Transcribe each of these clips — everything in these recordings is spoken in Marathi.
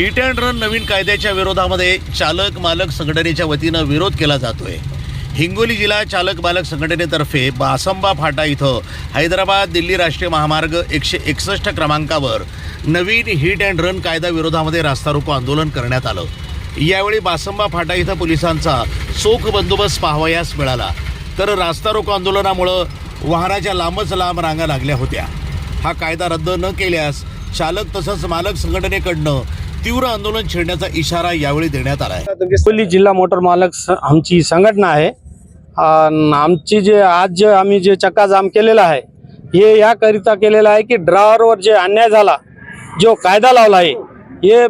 हिट अँड रन नवीन कायद्याच्या विरोधामध्ये चालक मालक संघटनेच्या वतीनं विरोध केला जातोय. हिंगोली जिल्हा चालक मालक संघटनेतर्फे बासंबा फाटा इथं हैदराबाद दिल्ली राष्ट्रीय महामार्ग एकशे एकसष्ट क्रमांकावर नवीन हिट अँड रन कायदा विरोधामध्ये रास्ता रोको आंदोलन करण्यात आलं. यावेळी बासंबा फाटा इथं पोलिसांचा चोख बंदोबस्त पाहावयास मिळाला. तर रास्ता रोको आंदोलनामुळं वाहनाच्या लांबच लांब रांगा लागल्या होत्या. हा कायदा रद्द न केल्यास चालक तसंच मालक संघटनेकडनं तीव्र आंदोलन छेडण्याचा इशारा यावेळी देण्यात आला आहे हिंगोली जिल्हा मोटर मालक स- आमची संघटना आहे. अन् आमची जे आज जे आम्ही जे चक्काजाम केलेला आहे हे याकरिता केलेलं आहे की ड्रायव्हरवर जे अन्याय झाला जो कायदा लावला आहे हे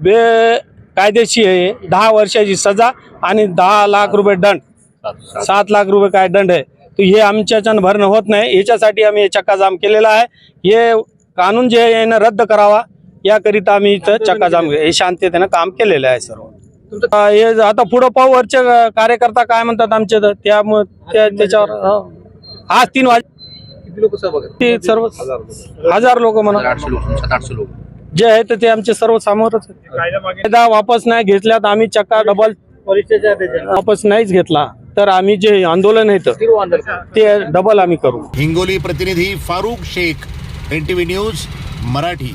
बेकायदेशीर आहे. दहा वर्षाची सजा आणि दहा लाख रुपये दंड. सात लाख रुपये काय दंड आहे? तर हे आमच्याच्यानं भरणं होत नाही. याच्यासाठी आम्ही हे चक्काजाम केलेला आहे. हे कानून जे आहे यानं रद्द करावा. याकरिता आम्ही इथं चक्काजाम हे शांततेनं काम केलेलं आहे सर्व. हे आता पुढं पाहू वरचे कार्यकर्ता काय म्हणतात आमचे तर त्यामुळे त्या त्याच्यावर हो. आज तीन वाजे सर्व हजार लोक म्हणा. जे आहे ते आमचे सर्व समोरच. कायदा वापस नाही घेतल्यात आम्ही चक्का डबल वापस नाहीच घेतला. तर आम्ही जे आंदोलन आहे ते डबल आम्ही करू. हिंगोली प्रतिनिधी Farukh Shaikh N T V news Marathi.